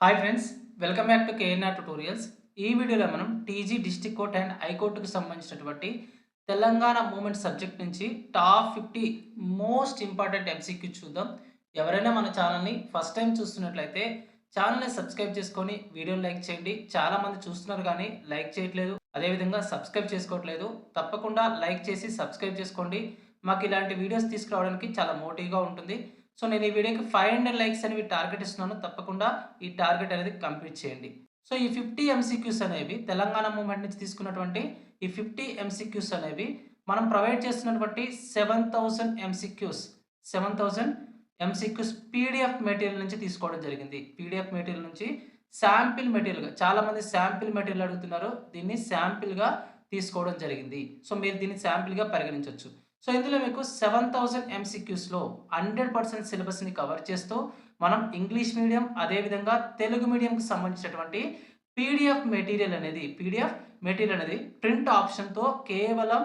Hi friends welcome back to KNR tutorials ఈ వీడియోలో మనం టీజీ డిస్టిక్ కోర్ట్ అండ్ హైకోర్టుకు సంబంధించినటువంటి తెలంగాణ మూమెంట్ సబ్జెక్ట్ నుంచి top fifty most important MCQ చూద్దాం. ఎవరైనా మన ఛానల్ని ఫస్ట్ టైం చూస్తున్నట్లయితే ఛానల్ని సబ్స్క్రైబ్ చేసుకొని వీడియోని లైక్ చేయండి. చాలామంది చూస్తున్నారు కానీ లైక్ చేయట్లేదు. అదేవిధంగా సబ్స్క్రైబ్ చేసుకోవట్లేదు. తప్పకుండా లైక్ చేసి సబ్స్క్రైబ్ చేసుకోండి. మాకు ఇలాంటి వీడియోస్ తీసుకురావడానికి చాలా మోటివ్గా ఉంటుంది. సో నేను ఈ వీడియోకి ఫైవ్ హండ్రెడ్ లైక్స్ అనేవి టార్గెట్ ఇస్తున్నాను. తప్పకుండా ఈ టార్గెట్ అనేది కంప్లీట్ చేయండి. సో ఈ ఫిఫ్టీ ఎంసీక్యూస్ అనేవి తెలంగాణ మూమెంట్ నుంచి తీసుకున్నటువంటి ఈ ఫిఫ్టీ ఎంసీక్యూస్ అనేవి మనం ప్రొవైడ్ చేస్తున్నటువంటి seven thousand MCQs seven thousand MCQs PDF material నుంచి తీసుకోవడం జరిగింది. పీడిఎఫ్ మెటీరియల్ నుంచి శాంపిల్ మెటీరియల్గా చాలామంది శాంపిల్ మెటీరియల్ అడుగుతున్నారు. దీన్ని శాంపిల్గా తీసుకోవడం జరిగింది. సో మీరు దీన్ని శాంపిల్గా పరిగణించవచ్చు సో ఇందులో మీకు సెవెన్ థౌసండ్ ఎంసీక్యూస్లో హండ్రెడ్ పర్సెంట్ సిలబస్ని కవర్ చేస్తూ మనం ఇంగ్లీష్ మీడియం అదేవిధంగా తెలుగు మీడియంకి సంబంధించినటువంటి పీడిఎఫ్ మెటీరియల్ అనేది పీడిఎఫ్ మెటీరియల్ అనేది ప్రింట్ ఆప్షన్తో కేవలం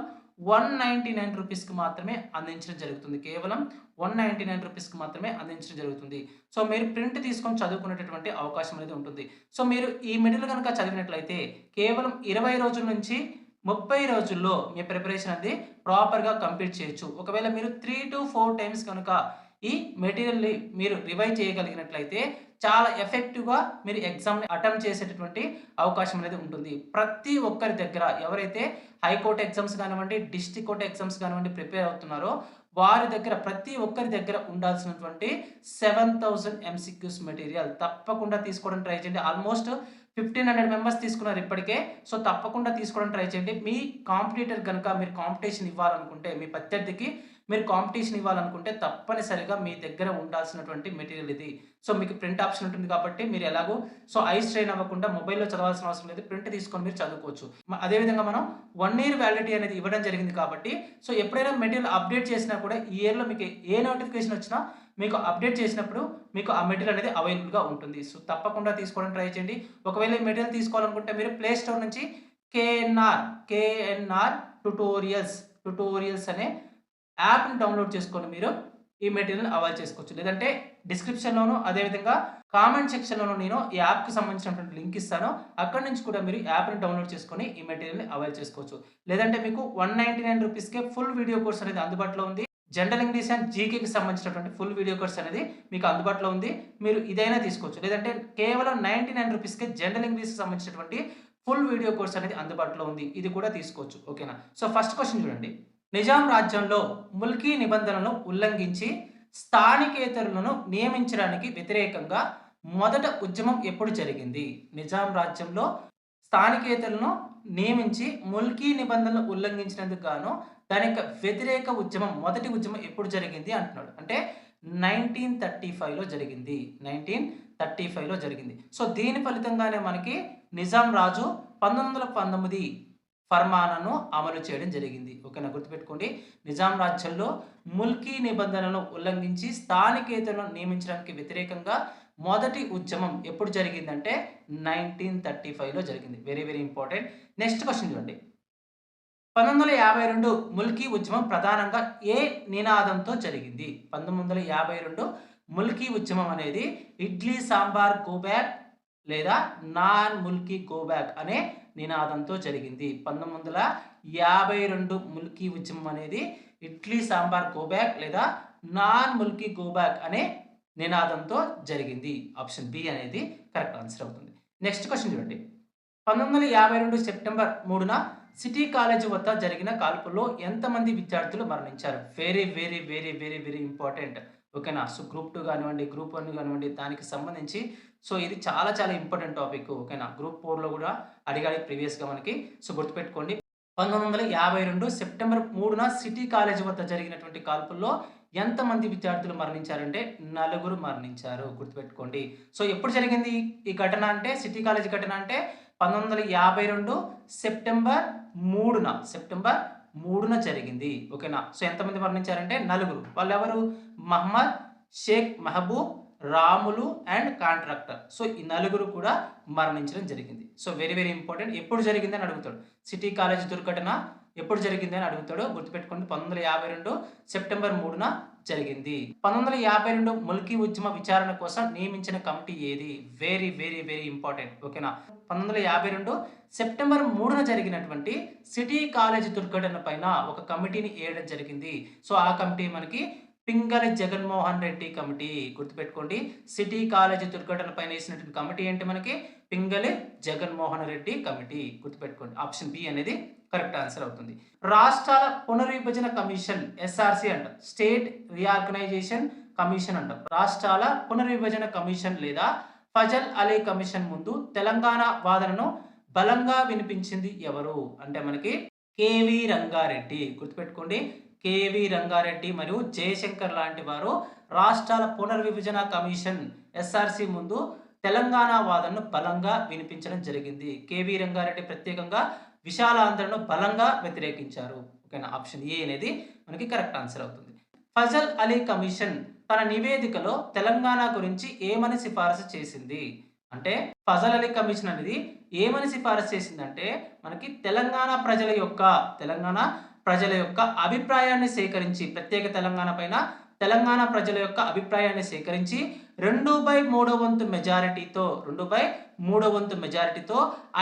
వన్ నైంటీ నైన్ రూపీస్కి మాత్రమే అందించడం జరుగుతుంది. కేవలం వన్ నైంటీ నైన్ రూపీస్కి మాత్రమే అందించడం జరుగుతుంది. సో మీరు ప్రింట్ తీసుకొని చదువుకునేటటువంటి అవకాశం అనేది ఉంటుంది. సో మీరు ఈ మెటీరియల్ కనుక చదివినట్లయితే కేవలం ఇరవై రోజుల నుంచి ముప్పై రోజుల్లో మీ ప్రిపరేషన్ అనేది ప్రాపర్గా కంప్లీట్ చేయొచ్చు. ఒకవేళ మీరు త్రీ టు ఫోర్ టైమ్స్ కనుక ఈ మెటీరియల్ని మీరు రివైజ్ చేయగలిగినట్లయితే చాలా ఎఫెక్టివ్గా మీరు ఎగ్జామ్ని అటెంప్ట్ చేసేటటువంటి అవకాశం అనేది ఉంటుంది. ప్రతి ఒక్కరి దగ్గర ఎవరైతే హైకోర్టు ఎగ్జామ్స్ కానివ్వండి డిస్టిక్ కోర్ట్ ఎగ్జామ్స్ కానివ్వండి ప్రిపేర్ అవుతున్నారో వారి దగ్గర ప్రతి ఒక్కరి దగ్గర ఉండాల్సినటువంటి సెవెన్ థౌజండ్ ఎంసిక్యూస్ మెటీరియల్ తప్పకుండా తీసుకోవడం ట్రై చేయండి. ఆల్మోస్ట్ ఫిఫ్టీన్ హండ్రెడ్ మెంబర్స్ తీసుకున్నారు ఇప్పటికే. సో తప్పకుండా తీసుకోవడం ట్రై చేయండి. మీ కాంపిటేటర్ కనుక మీరు కాంపిటీషన్ ఇవ్వాలనుకుంటే మీ ప్రత్యర్థికి మీరు కాంపిటీషన్ ఇవ్వాలనుకుంటే తప్పనిసరిగా మీ దగ్గర ఉండాల్సినటువంటి మెటీరియల్ ఇది. సో మీకు ప్రింట్ ఆప్షన్ ఉంటుంది కాబట్టి మీరు ఎలాగో సో ఐ స్ట్రెయిన్ అవ్వకుండా మొబైల్లో చదవాల్సిన అవసరం లేదు. ప్రింట్ తీసుకొని మీరు చదువుకోవచ్చు. అదేవిధంగా మనం వన్ ఇయర్ వ్యాలిడిటీ అనేది ఇవ్వడం జరిగింది కాబట్టి సో ఎప్పుడైనా మెటీరియల్ అప్డేట్ చేసినా కూడా ఈ ఇయర్లో మీకు ఏ నోటిఫికేషన్ వచ్చినా మీకు అప్డేట్ చేసినప్పుడు మీకు ఆ మెటీరియల్ అనేది అవైలబుల్గా ఉంటుంది. సో తప్పకుండా తీసుకోవడం ట్రై చేయండి. ఒకవేళ ఈ మెటీరియల్ తీసుకోవాలనుకుంటే మీరు ప్లే స్టోర్ నుంచి కేఎన్ఆర్ కేఎన్ఆర్ ట్యుటోరియల్స్ ట్యుటోరియల్స్ అనే యాప్ని డౌన్లోడ్ చేసుకొని మీరు ఈ మెటీరియల్ అవైల్ చేసుకోవచ్చు. లేదంటే డిస్క్రిప్షన్లోను అదేవిధంగా కామెంట్ సెక్షన్లోనూ నేను ఈ యాప్కి సంబంధించినటువంటి లింక్ ఇస్తాను. అక్కడి నుంచి కూడా మీరు యాప్ని డౌన్లోడ్ చేసుకొని ఈ మెటీరియల్ని అవైల్ చేసుకోవచ్చు. లేదంటే మీకు వన్ నైంటీ నైన్ రూపీస్కే ఫుల్ వీడియో కోర్స్ అనేది అందుబాటులో ఉంది. జనరల్ ఇంగ్లీష్ అండ్ జీకేకి సంబంధించినటువంటి ఫుల్ వీడియో కోర్స్ అనేది మీకు అందుబాటులో ఉంది. మీరు ఇదైనా తీసుకోవచ్చు. లేదంటే కేవలం నైంటీ నైన్ రూపీస్కే జనరల్ ఇంగ్లీష్కి సంబంధించినటువంటి ఫుల్ వీడియో కోర్స్ అనేది అందుబాటులో ఉంది. ఇది కూడా తీసుకోవచ్చు. ఓకేనా? సో ఫస్ట్ క్వశ్చన్ చూడండి. నిజాం రాజ్యంలో ముల్కీ నిబంధనలను ఉల్లంఘించి స్థానికేతరులను నియమించడానికి వ్యతిరేకంగా మొదట ఉద్యమం ఎప్పుడు జరిగింది? నిజాం రాజ్యంలో స్థానికేతరులను నియమించి ముల్కీ నిబంధనలు ఉల్లంఘించినందుకు గాను దాని యొక్క వ్యతిరేక ఉద్యమం మొదటి ఉద్యమం ఎప్పుడు జరిగింది అంటున్నాడు. అంటే నైన్టీన్ థర్టీ ఫైవ్లో జరిగింది. నైన్టీన్ థర్టీ ఫైవ్లో జరిగింది. సో దీని ఫలితంగానే మనకి నిజాం రాజు పంతొమ్మిది వందల పంతొమ్మిది ఫర్మానాను అమలు చేయడం జరిగింది. ఓకేనా? గుర్తుపెట్టుకోండి. నిజాం రాజ్యంలో ముల్కీ నిబంధనలను ఉల్లంఘించి స్థానికేతలను నియమించడానికి వ్యతిరేకంగా మొదటి ఉద్యమం ఎప్పుడు జరిగిందంటే నైన్టీన్ థర్టీ ఫైవ్లో జరిగింది. Very very important next question చూడండి. పంతొమ్మిది వందల యాభై రెండు ముల్కీ ఉద్యమం ప్రధానంగా ఏ నినాదంతో జరిగింది? పంతొమ్మిది వందల యాభై రెండు ముల్కీ ఉద్యమం అనేది ఇడ్లీ సాంబార్ గోబ్యాక్ లేదా నాన్ ముల్కీ గోబ్యాక్ అనే నినాదంతో జరిగింది. పంతొమ్మిది వందల యాభై రెండు ముల్కీ ఉద్యమం అనేది ఇడ్లీ సాంబార్ గోబ్యాక్ లేదా నాన్ ముల్కీ గోబ్యాక్ అనే నినాదంతో జరిగింది. ఆప్షన్ బి అనేది కరెక్ట్ ఆన్సర్ అవుతుంది. నెక్స్ట్ క్వశ్చన్ చూడండి. పంతొమ్మిది వందల యాభై రెండు సెప్టెంబర్ మూడున సిటీ కాలేజీ వద్ద జరిగిన కాల్పుల్లో ఎంతమంది విద్యార్థులు మరణించారు? Very very very very very important. ఓకేనా? సో గ్రూప్ టూ కానివ్వండి గ్రూప్ వన్ కానివ్వండి దానికి సంబంధించి సో ఇది చాలా చాలా ఇంపార్టెంట్ టాపిక్ ఓకేనా? గ్రూప్ ఫోర్లో కూడా అడిగాడు ప్రీవియస్గా మనకి. సో గుర్తుపెట్టుకోండి. పంతొమ్మిది వందల యాభై రెండు సెప్టెంబర్ మూడున సిటీ కాలేజ్ వద్ద జరిగినటువంటి కాల్పుల్లో ఎంతమంది విద్యార్థులు మరణించారంటే నలుగురు మరణించారు. గుర్తుపెట్టుకోండి. సో ఎప్పుడు జరిగింది ఈ ఘటన అంటే సిటీ కాలేజ్ ఘటన అంటే పంతొమ్మిది వందల యాభై రెండు సెప్టెంబర్ మూడున సెప్టెంబర్ మూడున జరిగింది. ఓకేనా? సో ఎంతమంది మరణించారంటే నలుగురు. వాళ్ళు ఎవరు Mohammed Sheikh Mahboob Ramulu and contractor. So ఈ నలుగురు కూడా మరణించడం జరిగింది. సో వెరీ వెరీ ఇంపార్టెంట్ ఎప్పుడు జరిగిందని అడుగుతాడు. సిటీ కాలేజ్ దుర్ఘటన ఎప్పుడు జరిగింది అని అడుగుతాడు గుర్తుపెట్టుకోండి. పంతొమ్మిది వందల యాభై రెండు సెప్టెంబర్ మూడున జరిగింది. పంతొమ్మిది వందల యాభై రెండు ముల్కీ ఉద్యమ విచారణ కోసం నియమించిన కమిటీ ఏది? వెరీ వెరీ వెరీ ఇంపార్టెంట్ ఓకేనా పంతొమ్మిది వందల యాభై రెండు సెప్టెంబర్ మూడున జరిగినటువంటి సిటీ కాలేజ్ దుర్ఘటన పైన ఒక కమిటీని వేయడం జరిగింది. సో ఆ కమిటీ మనకి పింగళి జగన్మోహన్ రెడ్డి కమిటీ గుర్తుపెట్టుకోండి. సిటీ కాలేజీ దుర్ఘటన పైన వేసినటువంటి కమిటీ ఏంటి మనకి? పింగళి జగన్మోహన్ రెడ్డి కమిటీ గుర్తుపెట్టుకోండి. ఆప్షన్ బి అనేది కరెక్ట్ ఆన్సర్ అవుతుంది. రాష్ట్రాల పునర్విభజన కమిషన్ ఎస్ఆర్సి అంట. స్టేట్ రీఆర్గనైజేషన్ కమిషన్ అంట. రాష్ట్రాల పునర్విభజన కమిషన్ లేదా ఫజల్ అలీ కమిషన్ ముందు తెలంగాణ వాదనను బలంగా వినిపించింది ఎవరు? అంటే మనకి కేవి రంగారెడ్డి గుర్తుపెట్టుకోండి. కేవి రంగారెడ్డి మరియు జయశంకర్ లాంటి వారు రాష్ట్రాల పునర్విభజన కమిషన్ ఎస్ఆర్సి ముందు తెలంగాణ వాదనను బలంగా వినిపించడం జరిగింది. కేవి రంగారెడ్డి ప్రత్యేకంగా విశాలాంధ్రను బలంగా వ్యతిరేకించారు. ఓకేనా? ఆప్షన్ ఏ అనేది మనకి కరెక్ట్ ఆన్సర్ అవుతుంది. ఫజల్ అలీ కమిషన్ తన నివేదికలో తెలంగాణ గురించి ఏమని సిఫారసు చేసింది? అంటే ఫజల్ అలీ కమిషన్ అనేది ఏమని సిఫారసు చేసిందంటే మనకి తెలంగాణ ప్రజల యొక్క తెలంగాణ ప్రజల యొక్క అభిప్రాయాన్ని సేకరించి ప్రత్యేక తెలంగాణ పైన తెలంగాణ ప్రజల యొక్క అభిప్రాయాన్ని సేకరించి రెండు బై మూడో వంతు మెజారిటీతో రెండు బై మూడో వంతు మెజారిటీతో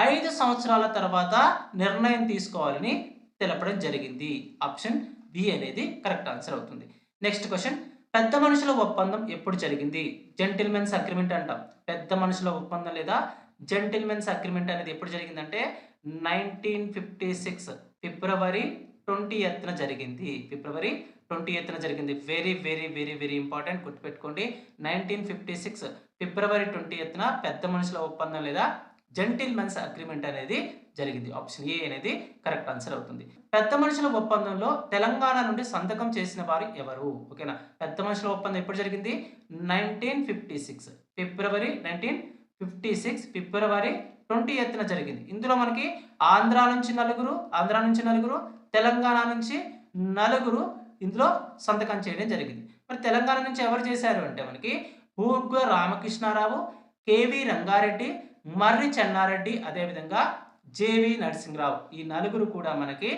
ఐదు సంవత్సరాల తర్వాత నిర్ణయం తీసుకోవాలని తెలపడం జరిగింది. ఆప్షన్ బి అనేది కరెక్ట్ ఆన్సర్ అవుతుంది. Next question. పెద్ద మనుషుల ఒప్పందం ఎప్పుడు జరిగింది? జెంటిల్మెన్స్ అగ్రిమెంట్ అంటాం. పెద్ద మనుషుల ఒప్పందం లేదా జెంటిల్మెన్స్ అగ్రిమెంట్ అనేది ఎప్పుడు జరిగిందంటే నైన్టీన్ ఫిఫ్టీ సిక్స్ ఫిబ్రవరి ట్వంటీ ఎత్తున జరిగింది. ఫిబ్రవరి ట్వంటీ ఎత్తున జరిగింది. Very very very very important గుర్తుపెట్టుకోండి. నైన్టీన్ ఫిఫ్టీ సిక్స్ ఫిబ్రవరి ట్వంటీ ఎత్తున పెద్ద మనుషుల ఒప్పందం లేదా జెంటిల్మెన్స్ అగ్రిమెంట్ అనేది జరిగింది. ఆప్షన్ ఏ అనేది కరెక్ట్ ఆన్సర్ అవుతుంది. పెద్ద మనుషుల ఒప్పందంలో తెలంగాణ నుండి సంతకం చేసిన వారు ఎవరు? ఓకేనా పెద్ద మనుషుల ఒప్పందం ఎప్పుడు జరిగింది? నైన్టీన్ ఫిఫ్టీ సిక్స్ ఫిబ్రవరి నైన్టీన్ ఫిఫ్టీ సిక్స్ ఫిబ్రవరి ట్వంటీ ఎత్తున జరిగింది. ఇందులో మనకి ఆంధ్ర నుంచి నలుగురు ఆంధ్ర నుంచి నలుగురు తెలంగాణ నుంచి నలుగురు ఇందులో సంతకం చేయడం జరిగింది. మరి తెలంగాణ నుంచి ఎవరు చేశారు అంటే మనకి పూర్గ రామకృష్ణారావు కేవి రంగారెడ్డి మర్రి చెన్నారెడ్డి అదేవిధంగా జేవి నరసింహరావు. ఈ నలుగురు కూడా మనకి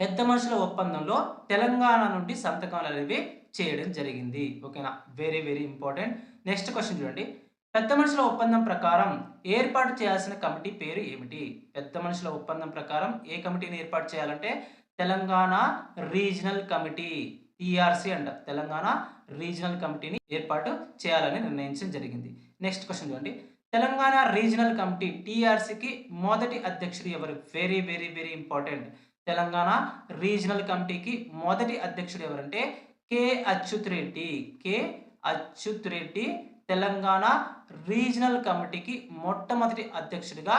పెద్ద మనుషుల ఒప్పందంలో తెలంగాణ నుండి సంతకాలు అనేవి చేయడం జరిగింది. ఓకేనా? Very very important next question చూడండి. పెద్ద మనుషుల ఒప్పందం ప్రకారం ఏర్పాటు చేయాల్సిన కమిటీ పేరు ఏమిటి? పెద్ద మనుషుల ఒప్పందం ప్రకారం ఏ కమిటీని ఏర్పాటు చేయాలంటే తెలంగాణ రీజనల్ కమిటీ టీఆర్సీ అంట. తెలంగాణ రీజనల్ కమిటీని ఏర్పాటు చేయాలని నిర్ణయించడం జరిగింది. నెక్స్ట్ క్వశ్చన్ చూడండి. తెలంగాణ రీజనల్ కమిటీ టీఆర్సీకి మొదటి అధ్యక్షుడు ఎవరు? Very very very important. Telangana regional కమిటీకి మొదటి అధ్యక్షుడు ఎవరంటే K Achyut Reddy K Achyut Reddy Telangana regional కమిటీకి మొట్టమొదటి అధ్యక్షుడిగా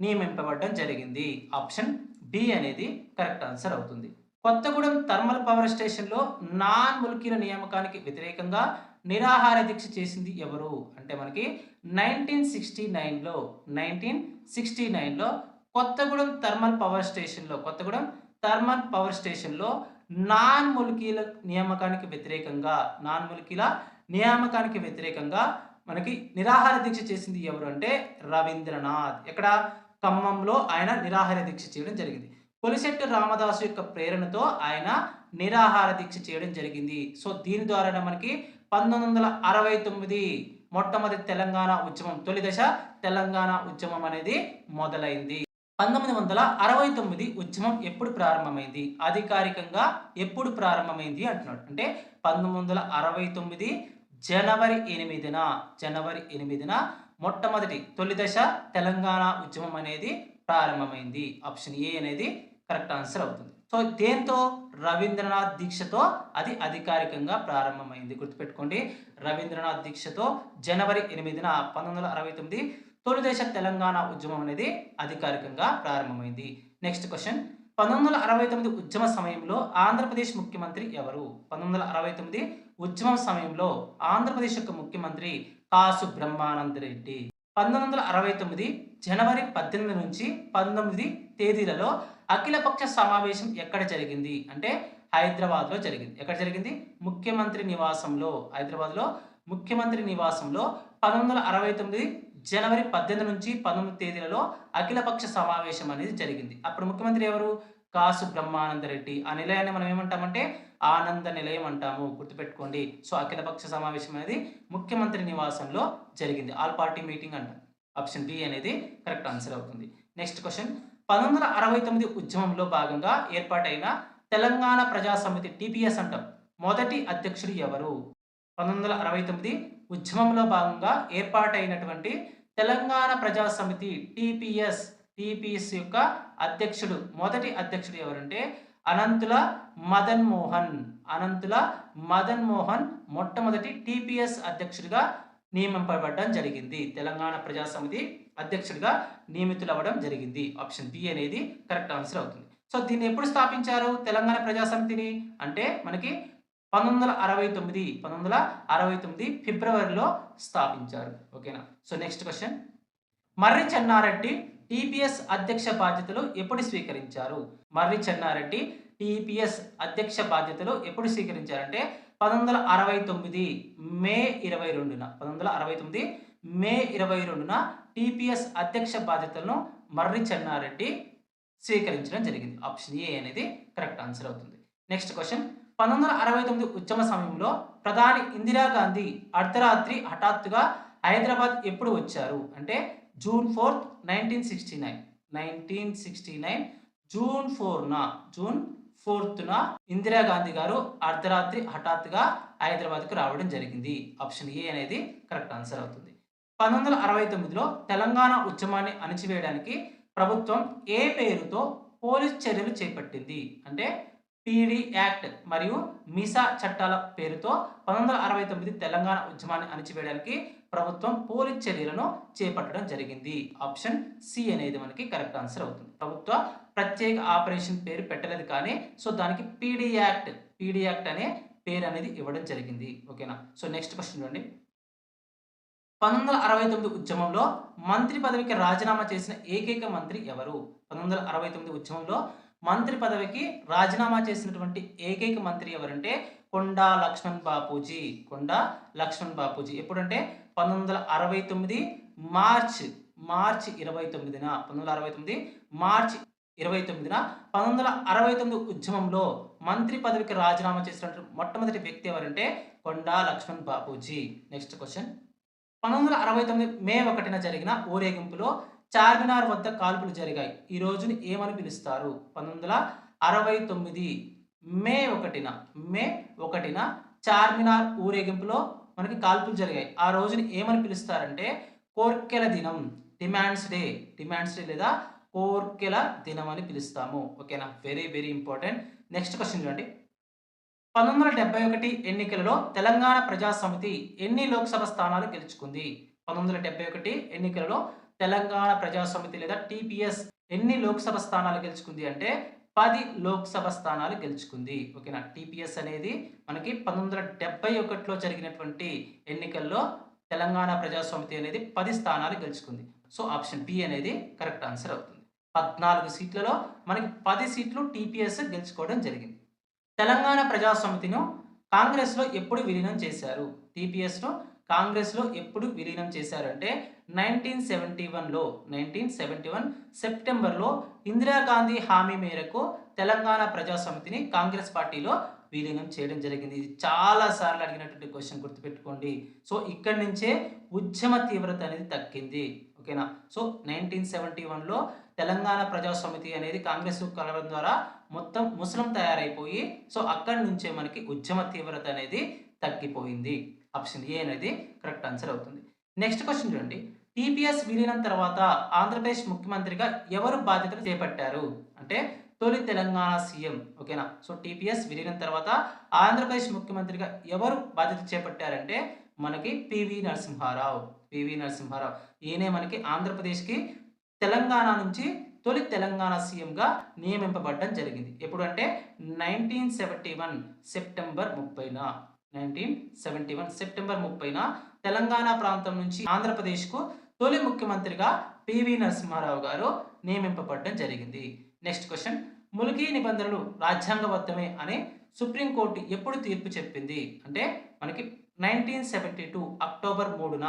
నియమింపబడడం జరిగింది. ఆప్షన్ బి అనేది కరెక్ట్ ఆన్సర్ అవుతుంది. కొత్తగూడెం థర్మల్ పవర్ స్టేషన్లో నాన్ ముల్కీల నియామకానికి వ్యతిరేకంగా నిరాహార దీక్ష చేసింది ఎవరు? అంటే మనకి నైన్టీన్ సిక్స్టీ నైన్లో నైన్టీన్ సిక్స్టీ నైన్లో కొత్తగూడెం థర్మల్ పవర్ స్టేషన్లో కొత్తగూడెం థర్మల్ పవర్ స్టేషన్లో నాన్ ముల్కీల నియామకానికి వ్యతిరేకంగా నాన్ ముల్కీల నియామకానికి వ్యతిరేకంగా మనకి నిరాహార దీక్ష చేసింది ఎవరు అంటే రవీంద్రనాథ్. ఎక్కడ? ఖమ్మంలో ఆయన నిరాహార దీక్ష చేయడం జరిగింది. కొలిశెట్టి రామదాసు యొక్క ప్రేరణతో ఆయన నిరాహార దీక్ష చేయడం జరిగింది. సో దీని ద్వారా మనకి పంతొమ్మిది వందల అరవై తొమ్మిది మొట్టమొదటి తెలంగాణ ఉద్యమం తొలి దశ తెలంగాణ ఉద్యమం అనేది మొదలైంది. పంతొమ్మిది వందల అరవై తొమ్మిది ఉద్యమం ఎప్పుడు ప్రారంభమైంది? అధికారికంగా ఎప్పుడు ప్రారంభమైంది అంటున్నాడు. అంటే పంతొమ్మిది వందల అరవై తొమ్మిది జనవరి ఎనిమిదిన జనవరి ఎనిమిదిన మొట్టమొదటి తొలి దశ తెలంగాణ ఉద్యమం అనేది ప్రారంభమైంది. ఆప్షన్ ఏ అనేది కరెక్ట్ ఆన్సర్ అవుతుంది. సో దేంతో? రవీంద్రనాథ్ దీక్షతో అది అధికారికంగా ప్రారంభమైంది. గుర్తుపెట్టుకోండి రవీంద్రనాథ్ దీక్షతో జనవరి ఎనిమిదిన పంతొమ్మిది వందల అరవై తొమ్మిది తొలి దేశ తెలంగాణ ఉద్యమం అనేది అధికారికంగా ప్రారంభమైంది. Next question. పంతొమ్మిది వందల అరవై తొమ్మిది ఉద్యమ సమయంలో ఆంధ్రప్రదేశ్ ముఖ్యమంత్రి ఎవరు? పంతొమ్మిది వందల అరవై తొమ్మిది ఉద్యమం సమయంలో ఆంధ్రప్రదేశ్ యొక్క ముఖ్యమంత్రి కాసు బ్రహ్మానంద రెడ్డి పంతొమ్మిది వందల అరవై తొమ్మిది జనవరి పద్దెనిమిది నుంచి పంతొమ్మిది తేదీలలో అఖిలపక్ష సమావేశం ఎక్కడ జరిగింది? అంటే హైదరాబాద్లో జరిగింది. ఎక్కడ జరిగింది? ముఖ్యమంత్రి నివాసంలో. హైదరాబాద్లో ముఖ్యమంత్రి నివాసంలో పంతొమ్మిది వందల అరవై తొమ్మిది జనవరి పద్దెనిమిది నుంచి పంతొమ్మిది తేదీలలో అఖిలపక్ష సమావేశం అనేది జరిగింది. అప్పుడు ముఖ్యమంత్రి ఎవరు? కాసు బ్రహ్మానందరెడ్డి. ఆ నిలయాన్ని మనం ఏమంటామంటే ఆనంద నిలయం అంటాము గుర్తుపెట్టుకోండి. సో అఖిలపక్ష సమావేశం అనేది ముఖ్యమంత్రి నివాసంలో జరిగింది. ఆల్ పార్టీ మీటింగ్ అంట. ఆప్షన్ బి అనేది కరెక్ట్ ఆన్సర్ అవుతుంది. నెక్స్ట్ క్వశ్చన్ పంతొమ్మిది వందల అరవై తొమ్మిది ఉద్యమంలో భాగంగా ఏర్పాటైన తెలంగాణ ప్రజా సమితి టీపీఎస్ అంటాం. మొదటి అధ్యక్షుడు ఎవరు? పంతొమ్మిది వందల అరవై తొమ్మిది ఉద్యమంలో భాగంగా ఏర్పాటైనటువంటి తెలంగాణ ప్రజా సమితి టీపీఎస్ టీపీఎస్ యొక్క అధ్యక్షుడు మొదటి అధ్యక్షుడు ఎవరంటే అనంతుల మదన్ మోహన్. అనంతుల మదన్ మోహన్ మొట్టమొదటి టీపీఎస్ అధ్యక్షుడిగా నియమింపబడడం జరిగింది. తెలంగాణ ప్రజాసమితి అధ్యక్షుడిగా నియమితులవ్వడం జరిగింది. ఆప్షన్ బి అనేది కరెక్ట్ ఆన్సర్ అవుతుంది. సో దీన్ని ఎప్పుడు స్థాపించారు తెలంగాణ ప్రజాసమితిని? అంటే మనకి పంతొమ్మిది వందల అరవై తొమ్మిది పంతొమ్మిది వందల అరవై తొమ్మిది ఫిబ్రవరిలో స్థాపించారు. ఓకేనా? So next question. Marri Chenna Reddy TPS అధ్యక్ష బాధ్యతలు ఎప్పుడు స్వీకరించారు? మర్రి చెన్నారెడ్డి టీపీఎస్ అధ్యక్ష బాధ్యతలు ఎప్పుడు స్వీకరించారంటే పంతొమ్మిది వందల అరవై తొమ్మిది మే ఇరవై రెండున. పంతొమ్మిది వందల అరవై తొమ్మిది మే ఇరవై రెండున టీపీఎస్ అధ్యక్ష బాధ్యతలను మర్రి చెన్నారెడ్డి స్వీకరించడం జరిగింది. ఆప్షన్ ఏ అనేది కరెక్ట్ ఆన్సర్ అవుతుంది. Next question. పంతొమ్మిది వందల అరవై తొమ్మిది ఉద్యమ సమయంలో ప్రధాని ఇందిరాగాంధీ అర్ధరాత్రి హఠాత్తుగా హైదరాబాద్ ఎప్పుడు వచ్చారు? అంటే June fourth nineteen sixty nine nineteen sixty nine June ఫోర్న June ఫోర్త్న ఇందిరాగాంధీ గారు అర్ధరాత్రి హఠాత్తుగా హైదరాబాద్కు రావడం జరిగింది. ఆప్షన్ ఏ అనేది కరెక్ట్ ఆన్సర్ అవుతుంది. పంతొమ్మిది వందల అరవై తొమ్మిదిలో తెలంగాణ ఉద్యమాన్ని అణచివేయడానికి ప్రభుత్వం ఏ పేరుతో పోలీస్ చర్యలు చేపట్టింది? అంటే పీడీ యాక్ట్ మరియు మీసా చట్టాల పేరుతో పంతొమ్మిది వందల అరవై తొమ్మిది తెలంగాణ ఉద్యమాన్ని అణచివేయడానికి ప్రభుత్వం పోలీస్ చర్యలను చేపట్టడం జరిగింది. ఆప్షన్ సి అనేది మనకి కరెక్ట్ ఆన్సర్ అవుతుంది. ప్రభుత్వ ప్రత్యేక ఆపరేషన్ పేరు పెట్టలేదు కానీ సో దానికి పీడీ యాక్ట్ పీడీ యాక్ట్ అనే పేరు అనేది ఇవ్వడం జరిగింది. ఓకేనా? సో నెక్స్ట్ క్వశ్చన్ చూడండి. పంతొమ్మిది వందల అరవై తొమ్మిది ఉద్యమంలో మంత్రి పదవికి రాజీనామా చేసిన ఏకైక మంత్రి ఎవరు? పంతొమ్మిది వందల అరవై తొమ్మిది ఉద్యమంలో మంత్రి పదవికి రాజీనామా చేసినటువంటి ఏకైక మంత్రి ఎవరంటే కొండా లక్ష్మణ్ బాపూజీ. కొండా లక్ష్మణ్ బాపూజీ. ఎప్పుడంటే పంతొమ్మిది వందల అరవై తొమ్మిది మార్చ్ మార్చ్ ఇరవై తొమ్మిదిన పంతొమ్మిది వందల అరవై తొమ్మిది మార్చ్ ఇరవై తొమ్మిదిన పంతొమ్మిది వందల అరవై తొమ్మిది ఉద్యమంలో మంత్రి పదవికి రాజీనామా చేసినటువంటి మొట్టమొదటి వ్యక్తి ఎవరంటే కొండా లక్ష్మణ్ బాపూజీ. నెక్స్ట్ క్వశ్చన్ పంతొమ్మిది వందల అరవై తొమ్మిది మే ఒకటిన జరిగిన ఊరేగింపులో చార్మినార్ వద్ద కాల్పులు జరిగాయి. ఈ రోజును ఏమని పిలుస్తారు? పంతొమ్మిది వందల అరవై తొమ్మిది మే ఒకటిన మే ఒకటిన చార్మినార్ ఊరేగింపులో మనకి కాల్పులు జరిగాయి. ఆ రోజుని ఏమని పిలుస్తారంటే కోర్కెల దినం డిమాండ్స్ డే. డిమాండ్స్ డే లేదా కోర్కెల దినం అని పిలుస్తాము. ఓకేనా? Very very important. Next question చూడండి. పంతొమ్మిది వందల డెబ్బై ఒకటి ఎన్నికలలో తెలంగాణ ప్రజా సమితి ఎన్ని లోక్సభ స్థానాలు గెలుచుకుంది? పంతొమ్మిది వందల డెబ్బై ఒకటి ఎన్నికలలో తెలంగాణ ప్రజా సమితి లేదా టీపీఎస్ ఎన్ని లోక్సభ స్థానాలు గెలుచుకుంది అంటే పది లోక్సభ స్థానాలు గెలుచుకుంది. ఓకేనా? టీపీఎస్ అనేది మనకి పంతొమ్మిది వందల డెబ్బై ఒకటిలో జరిగినటువంటి ఎన్నికల్లో తెలంగాణ ప్రజాస్వామితి అనేది పది స్థానాలు గెలుచుకుంది. సో ఆప్షన్ బి అనేది కరెక్ట్ ఆన్సర్ అవుతుంది. పద్నాలుగు సీట్లలో మనకి పది సీట్లు టీపీఎస్ గెలుచుకోవడం జరిగింది. తెలంగాణ ప్రజా కాంగ్రెస్లో ఎప్పుడు విలీనం చేశారు? టీపీఎస్ను కాంగ్రెస్లో ఎప్పుడు విలీనం చేశారంటే నైన్టీన్ సెవెంటీ వన్లో నైన్టీన్ సెవెంటీ వన్ సెప్టెంబర్లో ఇందిరాగాంధీ హామీ మేరకు తెలంగాణ ప్రజాసమితిని కాంగ్రెస్ పార్టీలో విలీనం చేయడం జరిగింది. ఇది చాలా సార్లు అడిగినటువంటి క్వశ్చన్ గుర్తుపెట్టుకోండి. సో ఇక్కడి నుంచే ఉద్యమ తీవ్రత అనేది తగ్గింది. ఓకేనా? సో నైన్టీన్ సెవెంటీ వన్లో తెలంగాణ ప్రజాసమితి అనేది కాంగ్రెస్ కలవడం ద్వారా మొత్తం ముస్లిం తయారైపోయి సో అక్కడి నుంచే మనకి ఉద్యమ తీవ్రత అనేది తగ్గిపోయింది. ఆప్షన్ ఏ అనేది కరెక్ట్ ఆన్సర్ అవుతుంది. నెక్స్ట్ క్వశ్చన్ చూడండి. టీపీఎస్ విలీనం తర్వాత ఆంధ్రప్రదేశ్ ముఖ్యమంత్రిగా ఎవరు బాధ్యతలు చేపట్టారు? అంటే తొలి తెలంగాణ సీఎం ఓకేనా? సో టీపీఎస్ విలీనం తర్వాత ఆంధ్రప్రదేశ్ ముఖ్యమంత్రిగా ఎవరు బాధ్యత చేపట్టారంటే మనకి పివి నరసింహారావు. పివి నరసింహారావు. ఈయనే మనకి ఆంధ్రప్రదేశ్కి తెలంగాణ నుంచి తొలి తెలంగాణ సీఎంగా నియమింపబడడం జరిగింది. ఎప్పుడంటే నైన్టీన్ సెవెంటీ వన్ సెప్టెంబర్ ముప్పైన. నైన్టీన్ సెవెంటీ వన్ సెప్టెంబర్ ముప్పైన తెలంగాణ ప్రాంతం నుంచి ఆంధ్రప్రదేశ్కు తొలి ముఖ్యమంత్రిగా పివి నరసింహారావు గారు నియమింపబడడం జరిగింది. Next question. ములికీ నిబంధనలు రాజ్యాంగబద్ధమే అని సుప్రీంకోర్టు ఎప్పుడు తీర్పు చెప్పింది? అంటే మనకి నైన్టీన్ సెవెంటీ టూ అక్టోబర్ మూడున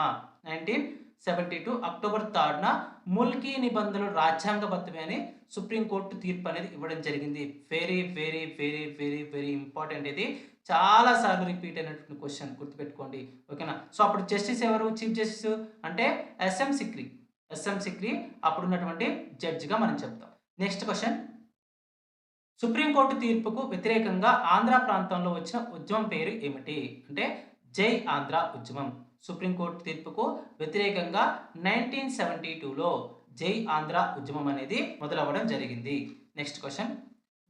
నైన్టీన్ సెవెంటీ టూ అక్టోబర్ థర్డ్న ముల్కీ నిబంధనలు రాజ్యాంగబద్ధమే అని సుప్రీంకోర్టు తీర్పు అనేది ఇవ్వడం జరిగింది. Very very very very very important ఇది. చాలా సార్లు రిపీట్ అయినటువంటి క్వశ్చన్ గుర్తుపెట్టుకోండి. ఓకేనా సో అప్పుడు జస్టిస్ ఎవరు? చీఫ్ జస్టిస్ అంటే ఎస్ఎం సిక్రీ ఎస్ఎం సిక్రీ అప్పుడు ఉన్నటువంటి జడ్జిగా మనం చెప్తాం. నెక్స్ట్ క్వశ్చన్ సుప్రీంకోర్టు తీర్పుకు వ్యతిరేకంగా ఆంధ్ర ప్రాంతంలో వచ్చిన ఉద్యమం పేరు ఏమిటి? అంటే జై ఆంధ్ర ఉద్యమం. సుప్రీంకోర్టు తీర్పుకు వ్యతిరేకంగా నైన్టీన్ సెవెంటీ టూలో జై ఆంధ్ర ఉద్యమం అనేది మొదలవ్వడం జరిగింది. నెక్స్ట్ క్వశ్చన్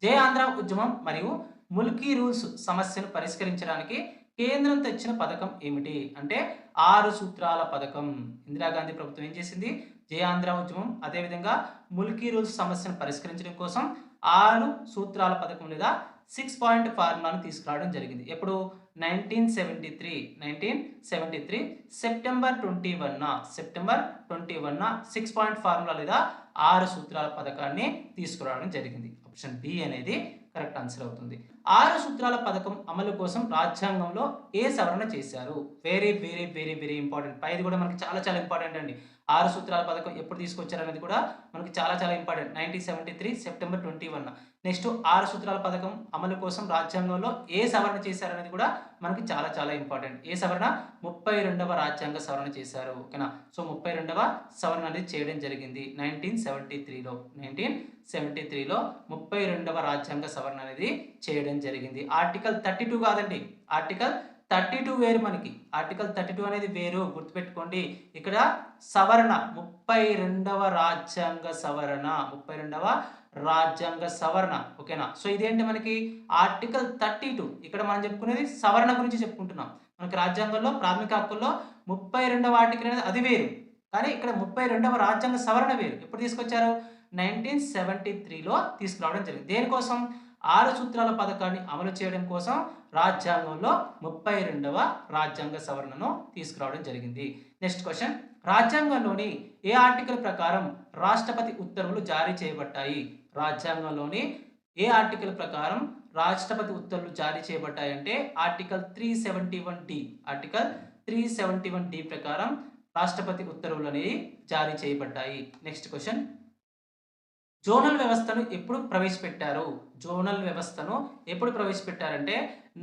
జై ఆంధ్ర ఉద్యమం మరియు ముల్కీ రూల్స్ సమస్యను పరిష్కరించడానికి కేంద్రం తెచ్చిన పథకం ఏమిటి? అంటే ఆరు సూత్రాల పథకం. ఇందిరాగాంధీ ప్రభుత్వం ఏం చేసింది? జై ఆంధ్ర ఉద్యమం అదేవిధంగా ముల్కీ రూల్స్ సమస్యను పరిష్కరించడం కోసం ఆరు సూత్రాల పథకం లేదా సిక్స్ పాయింట్ ఫార్ములాను తీసుకురావడం జరిగింది. ఎప్పుడు? Nineteen seventy three nineteen seventy three September twenty వన్న సెప్టెంబర్ ట్వంటీ వన్న సిక్స్ పాయింట్ ఫార్ములా లేదా ఆరు సూత్రాల పథకాన్ని తీసుకురావడం జరిగింది. ఆప్షన్ బి అనేది కరెక్ట్ ఆన్సర్ అవుతుంది. ఆరు సూత్రాల పథకం అమలు కోసం రాజ్యాంగంలో ఏ సవరణ చేశారు? Very very very very important పైది కూడా మనకి చాలా చాలా ఇంపార్టెంట్ అండి. ఆరు సూత్రాల పథకం ఎప్పుడు తీసుకొచ్చారు అనేది కూడా మనకి చాలా చాలా important. Nineteen seventy three September twenty one next ఆరు సూత్రాల పథకం అమలు కోసం రాజ్యాంగంలో ఏ సవరణ చేశారనేది కూడా మనకి చాలా చాలా ఇంపార్టెంట్. ఏ సవరణ? ముప్పై రెండవ రాజ్యాంగ సవరణ చేశారు. ఓకేనా? సో ముప్పై రెండవ సవరణ అనేది చేయడం జరిగింది నైన్టీన్ సెవెంటీ త్రీలో నైన్టీన్ సెవెంటీ త్రీలో ముప్పై రెండవ రాజ్యాంగ సవరణ అనేది చేయడం జరిగింది. ఆర్టికల్ థర్టీ టూ కాదండి. ఆర్టికల్ థర్టీ టూ వేరు మనకి. ఆర్టికల్ థర్టీ టూ అనేది వేరు గుర్తుపెట్టుకోండి. ఇక్కడ సవరణ ముప్పై రెండవ రాజ్యాంగ సవరణ ముప్పై రెండవ రాజ్యాంగ సవరణ. ఓకేనా సో ఇదేంటి మనకి? Article thirty two. ఇక్కడ మనం చెప్పుకునేది సవరణ గురించి చెప్పుకుంటున్నాం. మనకి రాజ్యాంగంలో ప్రాథమిక హక్కుల్లో ముప్పై రెండవ ఆర్టికల్ అనేది అది వేరు. కానీ ఇక్కడ ముప్పై రెండవ రాజ్యాంగ సవరణ వేరు. ఎప్పుడు తీసుకొచ్చారు? నైన్టీన్ సెవెంటీ త్రీలో తీసుకురావడం జరిగింది. దేనికోసం? ఆరు సూత్రాల పథకాన్ని అమలు చేయడం కోసం రాజ్యాంగంలో ముప్పై రెండవ రాజ్యాంగ సవరణను తీసుకురావడం జరిగింది. Next question. రాజ్యాంగంలోని ఏ ఆర్టికల్ ప్రకారం రాష్ట్రపతి ఉత్తర్వులు జారీ చేయబడ్డాయి? రాజ్యాంగంలోని ఏ ఆర్టికల్ ప్రకారం రాష్ట్రపతి ఉత్తర్వులు జారీ చేయబడ్డాయి అంటే article three seventy one D. Article three seventy one D ప్రకారం రాష్ట్రపతి ఉత్తర్వులు అనేవి జారీ చేయబడ్డాయి. Next question. జోనల్ వ్యవస్థను ఎప్పుడు ప్రవేశపెట్టారు? జోనల్ వ్యవస్థను ఎప్పుడు ప్రవేశపెట్టారంటే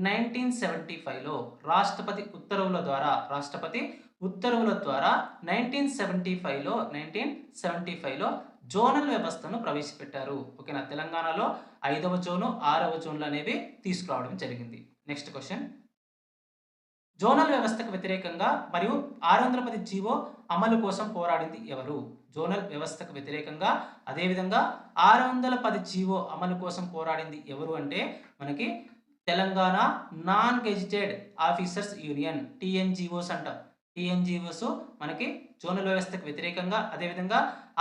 నైన్టీన్ సెవెంటీ ఫైవ్లో రాష్ట్రపతి ఉత్తర్వుల ద్వారా రాష్ట్రపతి ఉత్తర్వుల ద్వారా నైన్టీన్ సెవెంటీ ఫైవ్లో నైన్టీన్ సెవెంటీ ఫైవ్లో జోనల్ వ్యవస్థను ప్రవేశపెట్టారు. ఓకేనా? తెలంగాణలో ఐదవ జోను ఆరవ జోన్లు అనేవి తీసుకురావడం జరిగింది. Next question. జోనల్ వ్యవస్థకు వ్యతిరేకంగా మరియు ఆరు వందల పది జీవో అమలు కోసం పోరాడింది ఎవరు? జోనల్ వ్యవస్థకు వ్యతిరేకంగా అదేవిధంగా ఆరు వందల పది జీవో అమలు కోసం పోరాడింది ఎవరు అంటే మనకి Telangana non gazetted officers union TNGOs అంటాం. టీఎన్జిఓస్ మనకి జోనల్ వ్యవస్థకు వ్యతిరేకంగా అదేవిధంగా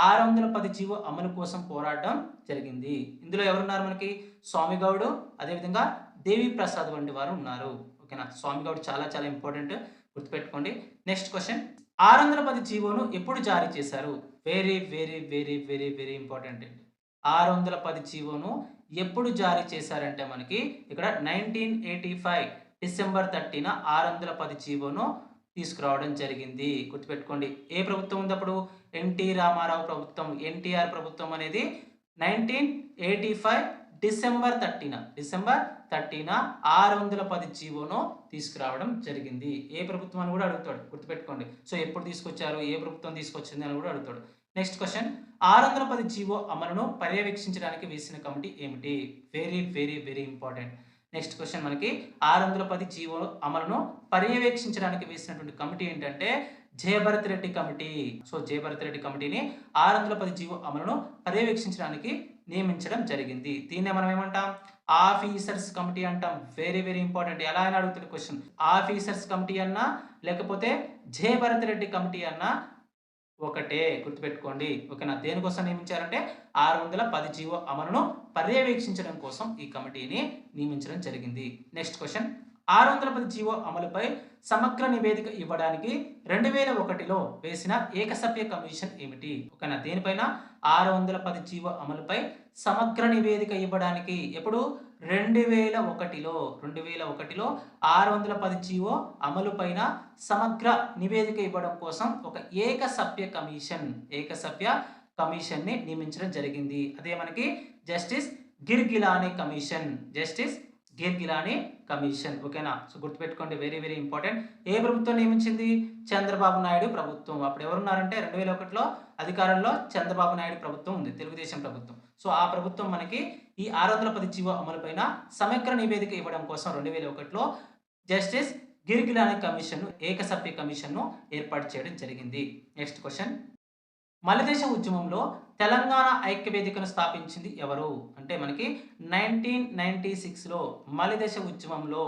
ఆరు వందల పది జీవో అమలు కోసం పోరాడడం జరిగింది. ఇందులో ఎవరున్నారు మనకి? స్వామి గౌడు అదేవిధంగా దేవి ప్రసాద్ వంటి వారు ఉన్నారు. ఓకేనా? స్వామి కాబట్టి చాలా చాలా ఇంపార్టెంట్ గుర్తుపెట్టుకోండి. Next question. ఆరు వందల పది జీవోను ఎప్పుడు జారీ చేశారు? Very very very very very important. అండి ఆరు వందల పది జీవోను ఎప్పుడు జారీ చేశారంటే మనకి ఇక్కడ నైన్టీన్ ఎయిటీ ఫైవ్ డిసెంబర్ థర్టీన ఆరు వందల పది జీవోను తీసుకురావడం జరిగింది. గుర్తుపెట్టుకోండి. ఏ ప్రభుత్వం ఉంది అప్పుడు? ఎన్టీ రామారావు ప్రభుత్వం ఎన్టీఆర్ ప్రభుత్వం అనేది నైన్టీన్ ఎయిటీ ఫైవ్ డిసెంబర్ థర్టీన డిసెంబర్ థర్టీన ఆరు వందల పది జీవోను తీసుకురావడం జరిగింది. ఏ ప్రభుత్వం అని కూడా అడుగుతాడు గుర్తుపెట్టుకోండి. సో ఎప్పుడు తీసుకొచ్చారు ఏ ప్రభుత్వం తీసుకొచ్చింది అని కూడా అడుగుతాడు. నెక్స్ట్ క్వశ్చన్ ఆరు వందల పది జీవో అమలును పర్యవేక్షించడానికి వేసిన కమిటీ ఏమిటి? Very very very important next question మనకి ఆరు వందల పది జీవో అమలును పర్యవేక్షించడానికి వేసినటువంటి కమిటీ ఏంటంటే జయభరత్ రెడ్డి కమిటీ. సో జయభరత్ రెడ్డి కమిటీని ఆరు వందల పది జీవో అమలును పర్యవేక్షించడానికి నియమించడం జరిగింది. దీన్నే మనం ఏమంటాం? ఆఫీసర్స్ కమిటీ అంటాం. వెరీ వెరీ ఇంపార్టెంట్ ఎలా అని అడుగుతున్న క్వశ్చన్ ఆఫీసర్స్ కమిటీ అన్నా లేకపోతే జయభరత్ రెడ్డి కమిటీ అన్నా ఒకటే గుర్తుపెట్టుకోండి. ఓకేనా? దేనికోసం నియమించారంటే ఆరు వందల పది జీవో అమలును పర్యవేక్షించడం కోసం ఈ కమిటీని నియమించడం జరిగింది. నెక్స్ట్ క్వశ్చన్ ఆరు వందల పది జీవో అమలుపై సమగ్ర నివేదిక ఇవ్వడానికి రెండు వేల ఒకటిలో వేసిన ఏకసభ్య కమిషన్ ఏమిటి? ఓకేనా? దేనిపైన? ఆరు వందల పది జీవో అమలుపై సమగ్ర నివేదిక ఇవ్వడానికి ఎప్పుడు? రెండు వేల ఒకటిలో రెండు వేల ఒకటిలో ఆరు వందల పది జీవో అమలు పైన సమగ్ర నివేదిక ఇవ్వడం కోసం ఒక ఏకసభ్య కమిషన్ ఏకసభ్య కమిషన్ని నియమించడం జరిగింది. అదే మనకి justice Girglani commission justice Girglani commission ఓకేనా? సో గుర్తుపెట్టుకోండి వెరీ వెరీ ఇంపార్టెంట్ ఏ ప్రభుత్వం నియమించింది? చంద్రబాబు నాయుడు ప్రభుత్వం. అప్పుడు ఎవరున్నారంటే రెండు వేల ఒకటిలో అధికారంలో చంద్రబాబు నాయుడు ప్రభుత్వం ఉంది తెలుగుదేశం ప్రభుత్వం. సో ఆ ప్రభుత్వం మనకి ఈ ఆరు వందల పది జీవో అమలుపైన సమగ్ర నివేదిక ఇవ్వడం కోసం రెండు వేల ఒకటిలో జస్టిస్ గిరిగిలాని కమిషన్ ఏకసభ్య కమిషన్ను ఏర్పాటు చేయడం జరిగింది. నెక్స్ట్ క్వశ్చన్ మలిదేశ ఉద్యమంలో తెలంగాణ ఐక్య వేదికను స్థాపించింది ఎవరు? అంటే మనకి నైన్టీన్ నైన్టీ సిక్స్లో మలిదేశ ఉద్యమంలో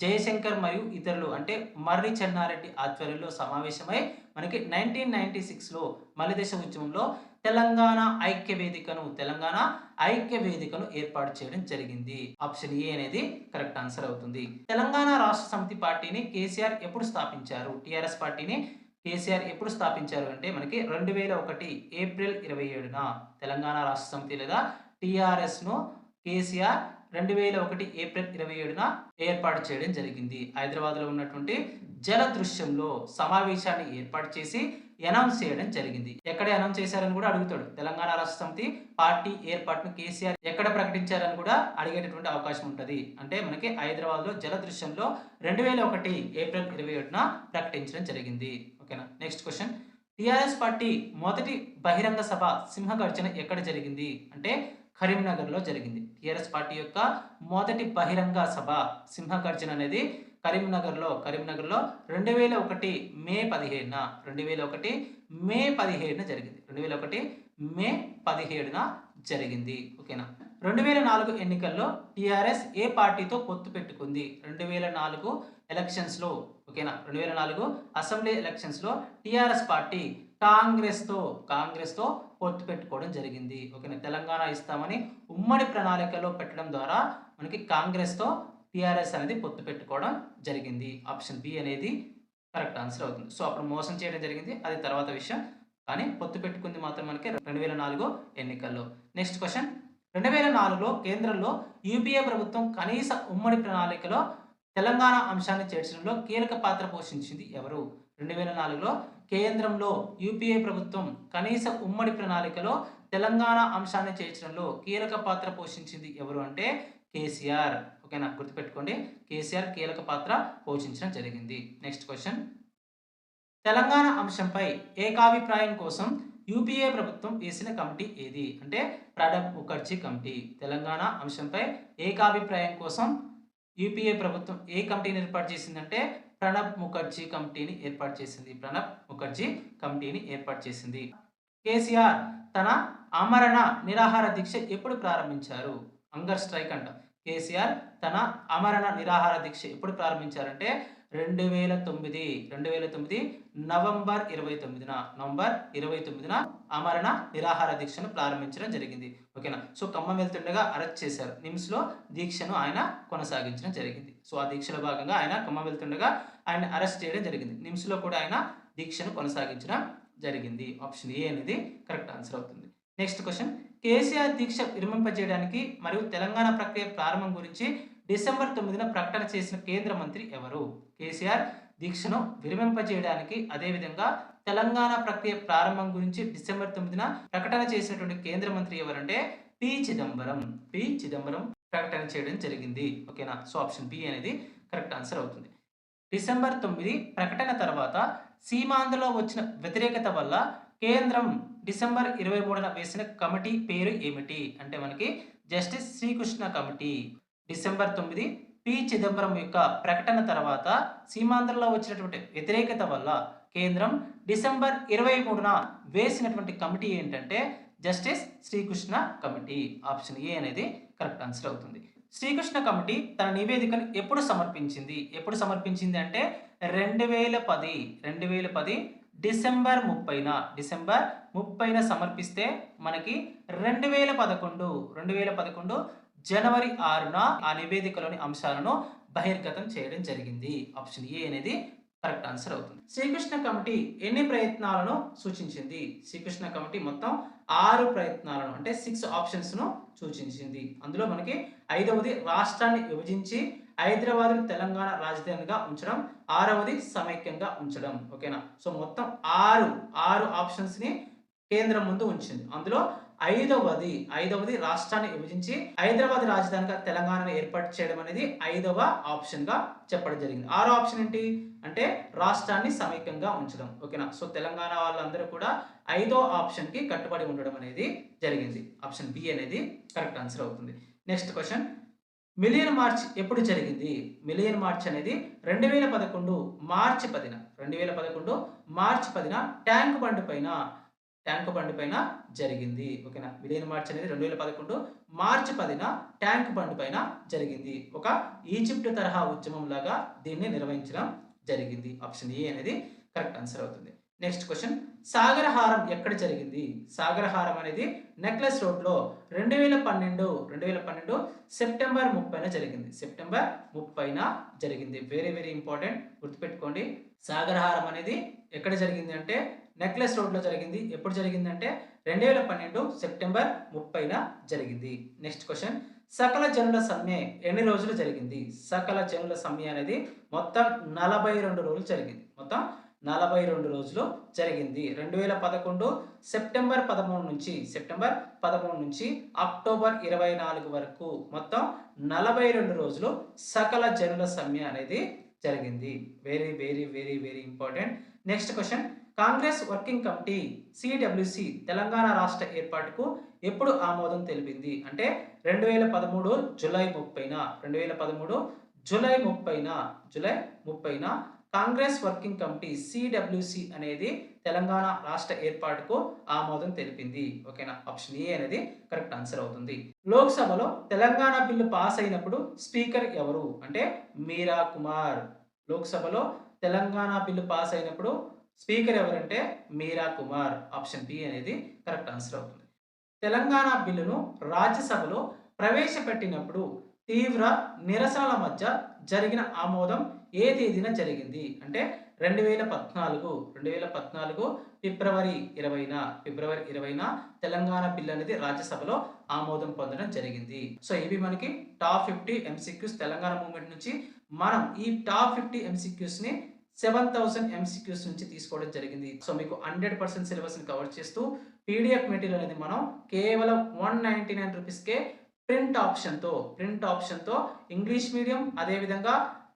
జయశంకర్ మరియు ఇతరులు అంటే మర్రి చెన్నారెడ్డి ఆధ్వర్యంలో సమావేశమై మనకి నైన్టీన్ నైన్టీ సిక్స్లో మలిదేశ ఉద్యమంలో తెలంగాణ ఐక్య వేదికను తెలంగాణ ఐక్య వేదికను ఏర్పాటు చేయడం జరిగింది. ఆప్షన్ ఏ అనేది కరెక్ట్ ఆన్సర్ అవుతుంది. తెలంగాణ రాష్ట్ర సమితి పార్టీని కేసీఆర్ ఎప్పుడు స్థాపించారు? టీఆర్ఎస్ పార్టీని కేసీఆర్ ఎప్పుడు స్థాపించారు అంటే మనకి రెండు వేల ఒకటి ఏప్రిల్ ఇరవై ఏడున తెలంగాణ రాష్ట్ర సమితి లేదా టీఆర్ఎస్ను కేసీఆర్ రెండు వేల ఒకటి ఏప్రిల్ ఇరవై ఏడున ఏర్పాటు చేయడం జరిగింది. హైదరాబాద్లో ఉన్నటువంటి జల దృశ్యంలో సమావేశాన్ని ఏర్పాటు చేసి అనౌన్స్ చేయడం జరిగింది. ఎక్కడ అనౌన్స్ చేశారని కూడా అడుగుతాడు. తెలంగాణ రాష్ట్ర సమితి పార్టీ ఏర్పాటును కేసీఆర్ ఎక్కడ ప్రకటించారని కూడా అడిగేటటువంటి అవకాశం ఉంటుంది. అంటే మనకి హైదరాబాద్లో జల దృశ్యంలో రెండు వేల ఒకటి ఏప్రిల్ ఇరవై ఏడున ప్రకటించడం జరిగింది. ఓకేనా? నెక్స్ట్ క్వశ్చన్ టీఆర్ఎస్ పార్టీ మొదటి బహిరంగ సభ సింహగర్జన ఎక్కడ జరిగింది? అంటే కరీంనగర్లో జరిగింది. టీఆర్ఎస్ పార్టీ యొక్క మొదటి బహిరంగ సభ సింహగర్జన అనేది కరీంనగర్లో కరీంనగర్లో రెండు వేల ఒకటి మే పదిహేడున రెండు వేల ఒకటి మే పదిహేడున జరిగింది. రెండు వేల ఒకటి మే పదిహేడున జరిగింది. ఓకేనా? రెండు వేల నాలుగు ఎన్నికల్లో టీఆర్ఎస్ ఏ పార్టీతో పొత్తు పెట్టుకుంది? రెండు వేల నాలుగు ఎలక్షన్స్లో ఓకేనా? రెండు వేల నాలుగు అసెంబ్లీ ఎలక్షన్స్లో టీఆర్ఎస్ పార్టీ కాంగ్రెస్తో కాంగ్రెస్తో పొత్తు పెట్టుకోవడం జరిగింది. ఓకేనా? తెలంగాణ ఇస్తామని ఉమ్మడి ప్రణాళికలో పెట్టడం ద్వారా మనకి కాంగ్రెస్తో టీఆర్ఎస్ అనేది పొత్తు పెట్టుకోవడం జరిగింది. ఆప్షన్ బి అనేది కరెక్ట్ ఆన్సర్ అవుతుంది. సో అప్పుడు మోసం చేయడం జరిగింది. అది తర్వాత విషయం. కానీ పొత్తు పెట్టుకుంది మాత్రం మనకి రెండు వేల నాలుగు ఎన్నికల్లో. Next question. రెండు వేల నాలుగులో కేంద్రంలో యూపీఏ ప్రభుత్వం కనీస ఉమ్మడి ప్రణాళికలో తెలంగాణ అంశాన్ని చేర్చడంలో కీలక పాత్ర పోషించింది ఎవరు? రెండు వేల నాలుగులో కేంద్రంలో యూపీఏ ప్రభుత్వం కనీస ఉమ్మడి ప్రణాళికలో తెలంగాణ అంశాన్ని చేర్చడంలో కీలక పాత్ర పోషించింది ఎవరు అంటే కేసీఆర్. ఓకేనా? గుర్తుపెట్టుకోండి. కేసీఆర్ కీలక పాత్ర పోషించడం జరిగింది. Next question. తెలంగాణ అంశంపై ఏకాభిప్రాయం కోసం యూపీఏ ప్రభుత్వం వేసిన కమిటీ ఏది? అంటే ప్రణబ్ ముఖర్జీ కమిటీ. తెలంగాణ అంశంపై ఏకాభిప్రాయం కోసం యూపీఏ ప్రభుత్వం ఏ కమిటీని ఏర్పాటు చేసిందంటే ప్రణబ్ ముఖర్జీ కమిటీని ఏర్పాటు చేసింది. ప్రణబ్ ముఖర్జీ కమిటీని ఏర్పాటు చేసింది. కేసీఆర్ తన అమరణ నిరాహార దీక్ష ఎప్పుడు ప్రారంభించారు? హంగర్ స్ట్రైక్ అంటాం. కేసీఆర్ తన అమరణ నిరాహార దీక్ష ఎప్పుడు ప్రారంభించారంటే రెండు వేల తొమ్మిది రెండు వేల తొమ్మిది నవంబర్ ఇరవై తొమ్మిదిన నవంబర్ ఇరవై తొమ్మిదిన అమరణ నిరాహార దీక్షను ప్రారంభించడం జరిగింది. ఓకేనా? సో ఖమ్మం వెళ్తుండగా అరెస్ట్ చేశారు. నిమ్స్లో దీక్షను ఆయన కొనసాగించడం జరిగింది. సో ఆ దీక్షలో భాగంగా ఆయన ఖమ్మం వెళ్తుండగా ఆయన అరెస్ట్ చేయడం జరిగింది. నిమ్స్లో కూడా ఆయన దీక్షను కొనసాగించడం జరిగింది. ఆప్షన్ ఏ అనేది కరెక్ట్ ఆన్సర్ అవుతుంది. నెక్స్ట్ క్వశ్చన్ కేసీఆర్ దీక్ష విరమింపజేయడానికి మరియు తెలంగాణ ప్రక్రియ ప్రారంభం గురించి డిసెంబర్ తొమ్మిదిన ప్రకటన చేసిన కేంద్ర మంత్రి ఎవరు? కేసీఆర్ దీక్షను విరమింపజేయడానికి అదేవిధంగా తెలంగాణ ప్రక్రియ ప్రారంభం గురించి డిసెంబర్ తొమ్మిదిన ప్రకటన చేసినటువంటి కేంద్ర మంత్రి ఎవరంటే పి. చిదంబరం. పి. చిదంబరం ప్రకటన చేయడం జరిగింది. ఓకేనా? సో ఆప్షన్ బి అనేది కరెక్ట్ ఆన్సర్ అవుతుంది. డిసెంబర్ తొమ్మిది ప్రకటన తర్వాత సీమాంధ్రలో వచ్చిన వ్యతిరేకత వల్ల కేంద్రం డిసెంబర్ ఇరవై మూడున వేసిన కమిటీ పేరు ఏమిటి? అంటే మనకి జస్టిస్ శ్రీకృష్ణ కమిటీ. డిసెంబర్ తొమ్మిది పి చిదంబరం యొక్క ప్రకటన తర్వాత సీమాంధ్రలో వచ్చినటువంటి వ్యతిరేకత వల్ల కేంద్రం డిసెంబర్ ఇరవై మూడున వేసినటువంటి కమిటీ ఏంటంటే justice Srikrishna committee. Option A అనేది కరెక్ట్ ఆన్సర్ అవుతుంది. శ్రీకృష్ణ కమిటీ తన నివేదికను ఎప్పుడు సమర్పించింది? ఎప్పుడు సమర్పించింది అంటే రెండు వేల పది. రెండు వేల పది డిసెంబర్ ముప్పైన డిసెంబర్ ముప్పైన సమర్పిస్తే మనకి రెండు వేల పదకొండు రెండు వేల పదకొండు జనవరి ఆరున ఆ నివేదికలోని అంశాలను బహిర్గతం చేయడం జరిగింది. ఆప్షన్ ఏ అనేది కరెక్ట్ ఆన్సర్ అవుతుంది. శ్రీకృష్ణ కమిటీ ఎన్ని ప్రయత్నాలను సూచించింది? శ్రీకృష్ణ కమిటీ మొత్తం ఆరు ప్రయత్నాలను అంటే సిక్స్ ఆప్షన్స్ను సూచించింది. అందులో మనకి ఐదవది రాష్ట్రాన్ని విభజించి హైదరాబాద్ తెలంగాణ రాజధానిగా ఉంచడం ఆరవది సమైక్యంగా ఉంచడం ఓకేనా సో మొత్తం ఆరు ఆరు ఆప్షన్స్ని కేంద్రం ముందు ఉంచింది. అందులో ఐదవది ఐదవది రాష్ట్రాన్ని విభజించి హైదరాబాద్ రాజధానిగా తెలంగాణను ఏర్పాటు చేయడం అనేది ఐదవ ఆప్షన్గా చెప్పడం జరిగింది. ఆరో ఆప్షన్ ఏంటి? అంటే రాష్ట్రాన్ని సమైక్యంగా ఉంచడం ఓకేనా సో తెలంగాణ వాళ్ళందరూ కూడా ఐదో ఆప్షన్కి కట్టుబడి ఉండడం అనేది జరిగింది. ఆప్షన్ బి అనేది కరెక్ట్ ఆన్సర్ అవుతుంది. నెక్స్ట్ క్వశ్చన్ మిలియన్ మార్చ్ ఎప్పుడు జరిగింది? మిలియన్ మార్చ్ అనేది రెండు వేల పదకొండు మార్చి పదిన. రెండు వేల పదకొండు మార్చి పదిన ట్యాంక్ బండ్ పైన ట్యాంక్ బండ్ పైన జరిగింది. ఓకేనా? మిలియన్ మార్చ్ అనేది రెండు వేల పదకొండు మార్చి పదిన ట్యాంక్ బండ్ పైన జరిగింది. ఒక ఈజిప్ట్ తరహా ఉద్యమం లాగా దీన్ని నిర్వహించడం జరిగింది. ఆప్షన్ ఏ అనేది కరెక్ట్ ఆన్సర్ అవుతుంది. నెక్స్ట్ క్వశ్చన్ సాగరహారం ఎక్కడ జరిగింది? సాగరహారం అనేది నెక్లెస్ రోడ్లో రెండు వేల పన్నెండు రెండు వేల పన్నెండు సెప్టెంబర్ ముప్పైన జరిగింది. సెప్టెంబర్ ముప్పైన జరిగింది. వెరీ వెరీ ఇంపార్టెంట్ గుర్తుపెట్టుకోండి. సాగరహారం అనేది ఎక్కడ జరిగింది అంటే నెక్లెస్ రోడ్లో జరిగింది. ఎప్పుడు జరిగింది అంటే రెండు వేల పన్నెండు సెప్టెంబర్ ముప్పైన జరిగింది. నెక్స్ట్ క్వశ్చన్ సకల జనుల సమ్మె ఎన్ని రోజులు జరిగింది? సకల జనుల సమ్మె అనేది మొత్తం నలభై రెండు రోజులు జరిగింది. మొత్తం నలభై రెండు రోజులు జరిగింది. రెండు వేల పదకొండు సెప్టెంబర్ పదమూడు నుంచి సెప్టెంబర్ పదమూడు నుంచి అక్టోబర్ ఇరవై నాలుగు వరకు మొత్తం నలభై రెండు రోజులు సకల జనుల సమ్మె అనేది జరిగింది. Very very very very important next question Congress working committee CWC Telangana రాష్ట్ర ఏర్పాటుకు ఎప్పుడు ఆమోదం తెలిపింది? అంటే రెండు వేల పదమూడు జూలై ముప్పైన? రెండు వేల పదమూడు జూలై ముప్పైన? జూలై ముప్పైన? కాంగ్రెస్ వర్కింగ్ కమిటీ సిడబ్ల్యూసి అనేది తెలంగాణ రాష్ట్ర ఏర్పాటుకు ఆమోదం తెలిపింది. ఓకేనా? ఆప్షన్ ఏ అనేది కరెక్ట్ ఆన్సర్ అవుతుంది. లోక్సభలో తెలంగాణ బిల్లు పాస్ అయినప్పుడు స్పీకర్ ఎవరు? అంటే మీరా కుమార్. లోక్సభలో తెలంగాణ బిల్లు పాస్ అయినప్పుడు స్పీకర్ ఎవరంటే మీరా కుమార్? ఆప్షన్ బి అనేది కరెక్ట్ ఆన్సర్ అవుతుంది. తెలంగాణ బిల్లును రాజ్యసభలో ప్రవేశపెట్టినప్పుడు తీవ్ర నిరసనల మధ్య జరిగిన ఆమోదం ఏ తేదీన జరిగింది? అంటే రెండు వేల పద్నాలుగు రెండు వేల పద్నాలుగు ఫిబ్రవరి ఇరవైన ఫిబ్రవరి ఇరవైన తెలంగాణ బిల్ అనేది రాజ్యసభలో ఆమోదం పొందడం జరిగింది. సో ఇవి మనకి top fifty MCQs Telangana movement నుంచి మనం ఈ టాప్ ఫిఫ్టీ ఎంసీక్యూస్ని సెవెన్ థౌసండ్ ఎంసీక్యూస్ నుంచి తీసుకోవడం జరిగింది. సో మీకు హండ్రెడ్ పర్సెంట్ సిలబస్ని కవర్ చేస్తూ పీడిఎఫ్ మెటీరియల్ అనేది మనం కేవలం వన్ నైంటీ నైన్ రూపీస్కే ప్రింట్ ఆప్షన్తో ప్రింట్ ఆప్షన్తో ఇంగ్లీష్ మీడియం అదేవిధంగా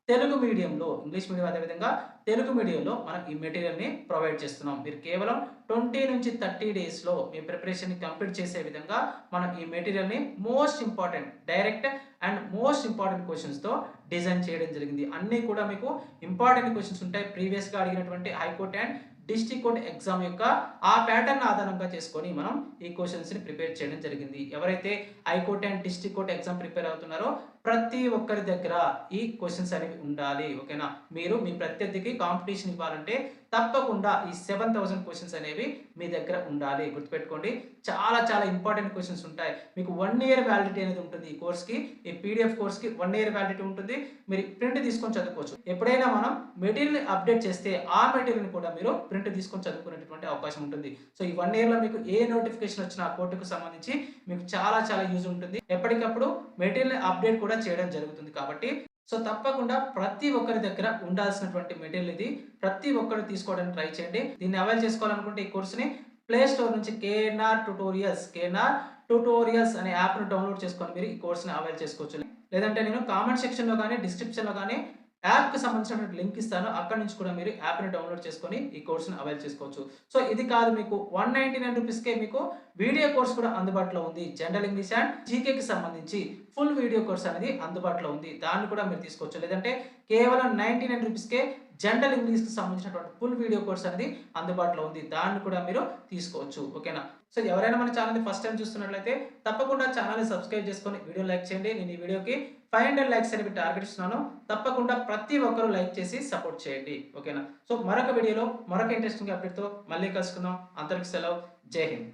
తెలుగు మీడియంలో ఇంగ్లీష్ మీడియం అదేవిధంగా తెలుగు మీడియంలో మనం ఈ మెటీరియల్ని ప్రొవైడ్ చేస్తున్నాం. మీరు కేవలం ట్వంటీ నుంచి థర్టీ డేస్లో మీ ప్రిపరేషన్ని కంప్లీట్ చేసే విధంగా మనం ఈ మెటీరియల్ని most important direct and most important క్వశ్చన్స్తో design చేయడం జరిగింది. అన్నీ కూడా మీకు ఇంపార్టెంట్ క్వశ్చన్స్ ఉంటాయి. ప్రీవియస్గా అడిగినటువంటి high court and district court exam యొక్క ఆ ప్యాటర్న్ ఆధారంగా చేసుకొని మనం ఈ క్వశ్చన్స్ని ప్రిపేర్ చేయడం జరిగింది. ఎవరైతే high court and district court exam prepare అవుతున్నారో ప్రతి ఒక్కరి దగ్గర ఈ క్వశ్చన్స్ అనేవి ఉండాలి ఓకేనా మీరు మీ ప్రత్యర్థికి కాంపిటీషన్ ఇవ్వాలంటే తప్పకుండా ఈ సెవెన్ థౌసండ్ క్వశ్చన్స్ అనేవి మీ దగ్గర ఉండాలి. గుర్తుపెట్టుకోండి. చాలా చాలా ఇంపార్టెంట్ క్వశ్చన్స్ ఉంటాయి. మీకు వన్ ఇయర్ వ్యాలిడిటీ అనేది ఉంటుంది ఈ కోర్స్కి ఈ పీడిఎఫ్ కోర్స్కి వన్ ఇయర్ వ్యాలిడిటీ ఉంటుంది. మీరు ప్రింట్ తీసుకొని చదువుకోవచ్చు. ఎప్పుడైనా మనం మెటీరియల్ అప్డేట్ చేస్తే ఆ మెటీరియల్ కూడా మీరు ప్రింట్ తీసుకొని చదువుకునేటువంటి అవకాశం ఉంటుంది. సో ఈ వన్ ఇయర్లో మీకు ఏ నోటిఫికేషన్ వచ్చినా కోర్టుకు సంబంధించి మీకు చాలా చాలా యూజ్ ఉంటుంది. ఎప్పటికప్పుడు మెటీరియల్ అప్డేట్ కూడా చేయడం జరుగుతుంది కాబట్టి సో తప్పకుండా ప్రతి ఒక్కరి దగ్గర ఉండాల్సినటువంటి మెటీరియల్ ఇది. ప్రతి ఒక్కరు తీసుకోవడానికి ట్రై చేయండి. దీన్ని అవైల్ చేసుకోవాలనుకుంటే ఈ కోర్సుని ప్లే స్టోర్ నుంచి కేఎన్ఆర్ ట్యూటోరియల్స్ కేఎన్ఆర్ ట్యూటోరియల్స్ అనే యాప్ను డౌన్లోడ్ చేసుకొని మీరు ఈ కోర్సుని అవైల్ చేసుకోవచ్చు. లేదంటే నేను కామెంట్ సెక్షన్లో కానీ డిస్క్రిప్షన్లో కానీ యాప్కి సంబంధించినటువంటి లింక్ ఇస్తాను. అక్కడ నుంచి కూడా మీరు యాప్ని డౌన్లోడ్ చేసుకొని ఈ కోర్సును అవైల్ చేసుకోవచ్చు. సో ఇది కాదు మీకు వన్ నైంటీ నైన్ రూపీస్కే మీకు వీడియో కోర్స్ కూడా అందుబాటులో ఉంది. జనరల్ ఇంగ్లీష్ అండ్ జీకేకి సంబంధించి. ఫుల్ వీడియో కోర్స్ అనేది అందుబాటులో ఉంది. దాన్ని కూడా మీరు తీసుకోవచ్చు. లేదంటే కేవలం నైంటీ నైన్ రూపీస్కే జనరల్ ఇంగ్లీష్కి సంబంధించినటువంటి ఫుల్ వీడియో కోర్స్ అనేది అందుబాటులో ఉంది. దాన్ని కూడా మీరు తీసుకోవచ్చు. ఓకేనా? సో ఎవరైనా మన ఛానల్ని ఫస్ట్ టైం చూస్తున్నట్లయితే తప్పకుండా ఛానల్ని సబ్స్క్రైబ్ చేసుకొని వీడియో లైక్ చేయండి. నేను ఈ వీడియోకి ఫైవ్ హండ్రెడ్ లైక్స్ అనేవి టార్గెట్ ఇస్తున్నాను. తప్పకుండా ప్రతి ఒక్కరూ లైక్ చేసి సపోర్ట్ చేయండి. ఓకేనా? సో మరొక వీడియోలో మరొక ఇంట్రెస్టింగ్ అప్డేట్తో మళ్ళీ కలుసుకుందాం. అందరికి సెలవు. జై హింద్.